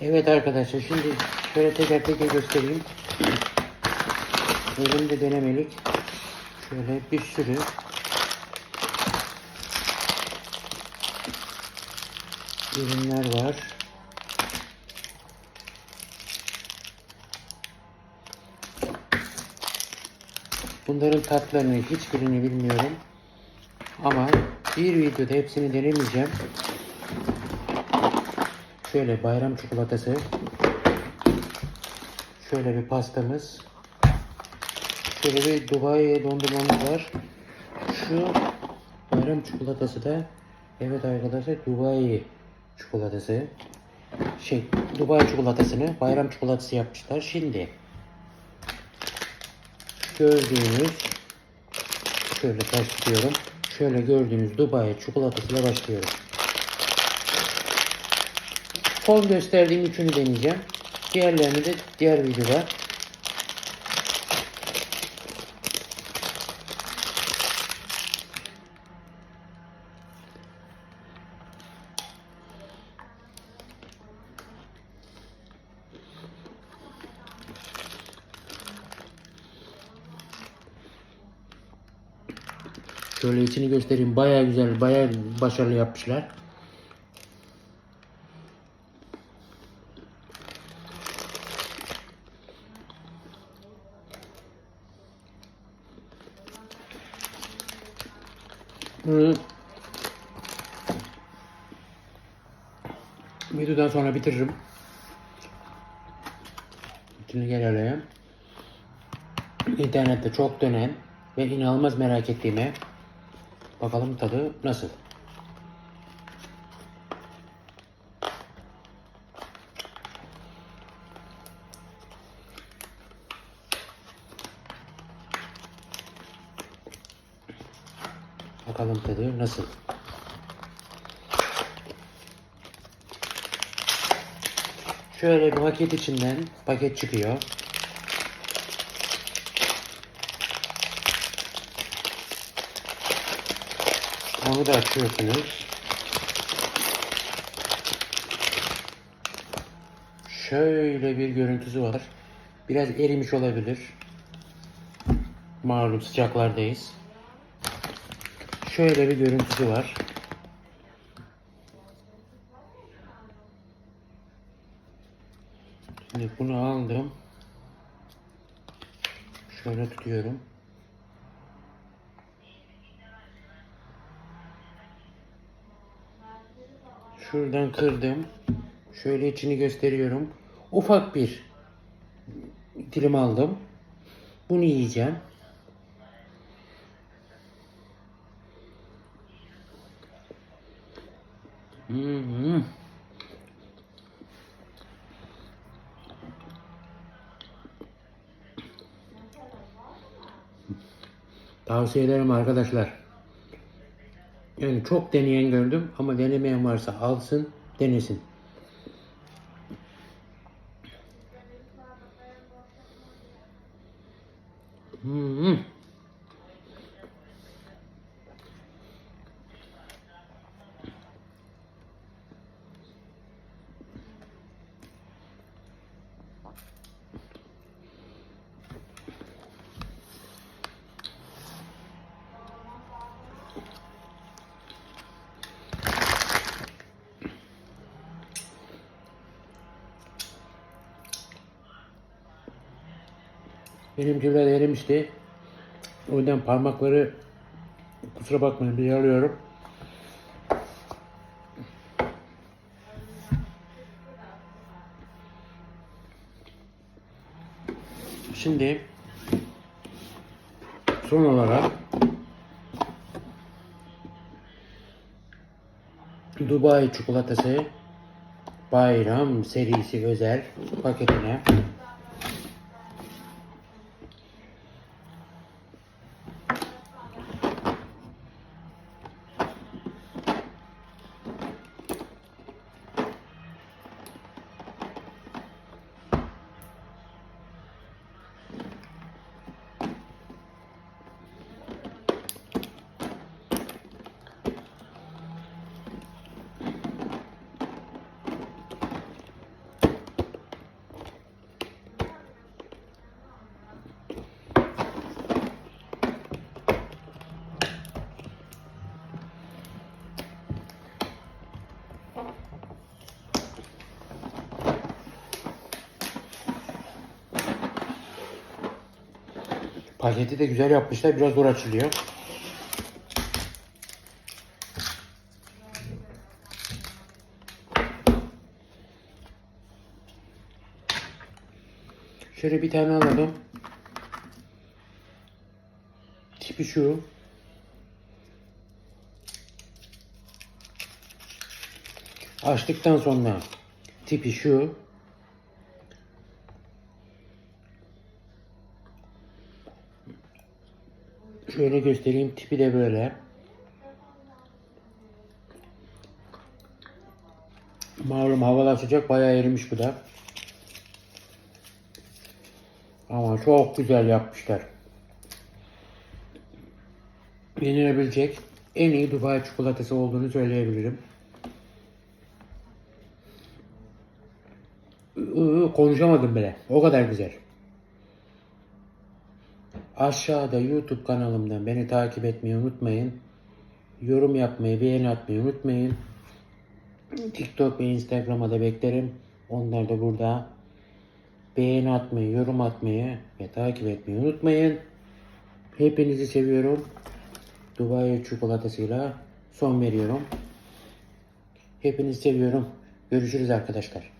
Evet arkadaşlar şimdi şöyle teker teker göstereyim. Elimde denemelik şöyle bir sürü ürünler var. Bunların tatlarını hiçbirini bilmiyorum. Ama bir videoda hepsini denemeyeceğim. Şöyle bayram çikolatası. Şöyle bir pastamız. Şöyle bir Dubai dondurmamız var. Şu bayram çikolatası da evet arkadaşlar Dubai çikolatası. Şey Dubai çikolatasını bayram çikolatası yapmışlar. Şimdi gördüğünüz şöyle taş tutuyorum. Şöyle gördüğünüz Dubai çikolatasıyla başlıyorum. Son gösterdiğim üçünü deneyeceğim. Diğerlerini de diğer videoda. Şöyle içini göstereyim. Baya güzel, baya başarılı yapmışlar. Bunu videodan sonra bitiririm. Şimdi gelelim. İnternette çok dönen ve inanılmaz merak ettiğime bakalım tadı nasıl. Bakalım tadı nasıl. Şöyle bir paket içinden paket çıkıyor. Onu da açıyorsunuz. Şöyle bir görüntüsü var. Biraz erimiş olabilir. Malum sıcaklardayız. Şöyle bir görüntüsü var. Şimdi bunu aldım. Şöyle tutuyorum. Şuradan kırdım. Şöyle içini gösteriyorum. Ufak bir dilim aldım. Bunu yiyeceğim. Tavsiye ederim arkadaşlar. Yani çok deneyen gördüm ama denemeyen varsa alsın, denesin. Hmm. Benimki biraz erimişti. O yüzden parmakları kusura bakmayın bir alıyorum. Şimdi son olarak Dubai çikolatası bayram serisi özel paketine Paketi de güzel yapmışlar. Biraz zor açılıyor. Şöyle bir tane alalım. Tipi şu. Açtıktan sonra tipi şu. Şöyle göstereyim. Tipi de böyle. Malum havalar sıcak. Bayağı erimiş bu da. Ama çok güzel yapmışlar. Yenilebilecek en iyi Dubai çikolatası olduğunu söyleyebilirim. Iı, Konuşamadım bile. O kadar güzel. Aşağıda YouTube kanalımdan beni takip etmeyi unutmayın. Yorum yapmayı, beğeni atmayı unutmayın. TikTok ve Instagram'a da beklerim. Onlar da burada. Beğeni atmayı, yorum atmayı ve takip etmeyi unutmayın. Hepinizi seviyorum. Dubai çikolatasıyla son veriyorum. Hepinizi seviyorum. Görüşürüz arkadaşlar.